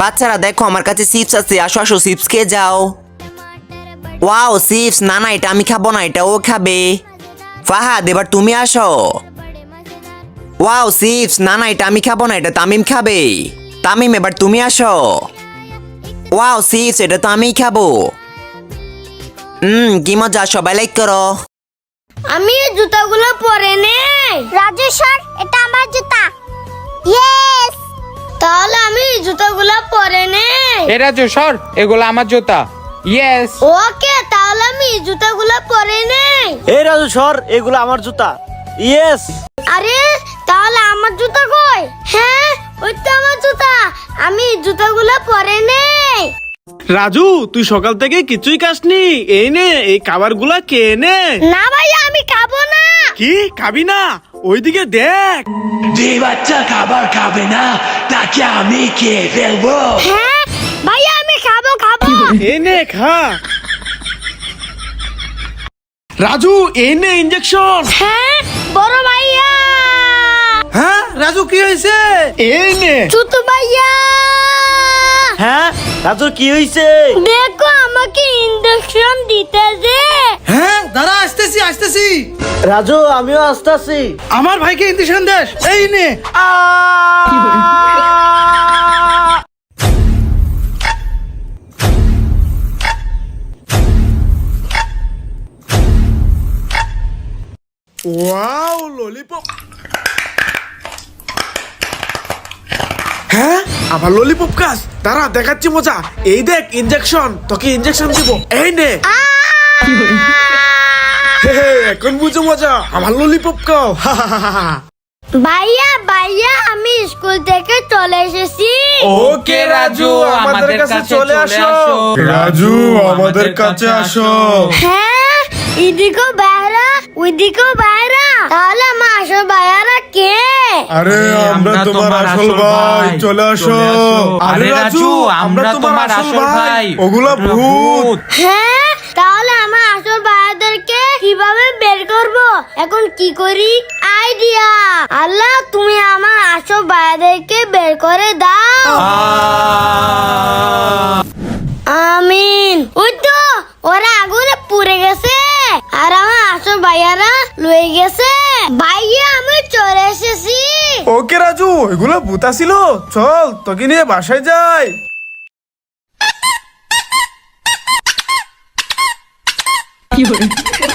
বাচ্চারা দেখো আমার কাছে চিপস আছে। আসো আসো চিপস খেয়ে যাও। ওয়াও চিপস না না এটা আমি খাব না এটা ও খাবে। ফাহাদ এবার তুমি আসো। ওয়াও চিপস না না এটা আমি খাব না এটা তামিম খাবে। তামিম এবার তুমি আসো। ওয়াও চিপস এটা তো আমিই খাব। হুম কি মজা সবাই লাইক করো। আমি এই জুতাগুলো পরে নেই। রাজু স্যার এটা আমার জুতা। ইয়েস আমি এই জুতাগুলো পরে নেই এ রাজু সর এগুলো আমার জুতা। ইয়েস ওকে তাহলে আমি এই জুতাগুলো পরে নেই। এই রাজু সর এগুলো আমার জুতা। ইয়েস আরে তাহলে আমার জুতা কই? হ্যাঁ ওই তো আমার জুতা। আমি এই জুতাগুলো পরে নেই। রাজু তুই সকাল থেকে কিছুই খাসনি। এই নে এই খাবারগুলা কে নে? না ভাইয়া আমি খাব না। কি খাবি না? ওইদিকে দেখ। যে বাচ্চা খাবার খাবে না তাকে আমি খেয়ে ফেলব? হ্যাঁ ভাইয়া আমি খাব খাব। এই নে খা। রাজু এই নে ইঞ্জেকশন হ্যাঁ বড় ভাইয়া। হ্যাঁ রাজু কি হয়েছে? এই নে ছোট ভাইয়া। হ্যাঁ রাজু কি হয়েছে? দেখো আমাকে ইঞ্জেকশন দিতে যে দাঁড়া আসতেছি আসতেছি। রাজু আমিও আসতেছি। আমার ভাইকে ইন্দিশন দেশ এই নে। ওয়াও ললিপপ হ্যাঁ আমার ললিপপ কাজ। দাঁড়া দেখাচ্ছি মজা। এই দেখ ইনজেকশন তোকে ইনজেকশন দিব। এই নে। এখন বুঝো মজা? আমার ললিপপ খাও। ভাইয়া ভাইয়া আমি স্কুল থেকে চলে এসেছি। ওকে রাজু আমাদের কাছে চলে আসো। রাজু আমাদের কাছে আসো। হ্যাঁ এদিকেও বাইরা ওইদিকেও বাইরা তাহলে আমার আসল বাইরা কে? আরে আমরা তোমার আসল ভাই। চলে আসো। আরে রাজু আমরা তোমার আসল ভাই। ওগুলা ভূত। হ্যাঁ তাহলে আমার আসল ভাইয়াদেরকে কীভাবে বের করব? এখন কি করি? আইডিয়া আল্লাহ, তুমি আমার আসো ভাইয়াদেরকে বের করে দাও। আমিন। ওই তো, ওরা আগুনে পুড়ে গেছে। আর আমার আসো ভাইয়ারা লয়ে গেছে। ভাইয়া, আমি চলে এসেছি। ওকে রাজু, এগুলা ভূত ছিল চল, তোকে নিয়ে বাসায় যাই। 有人。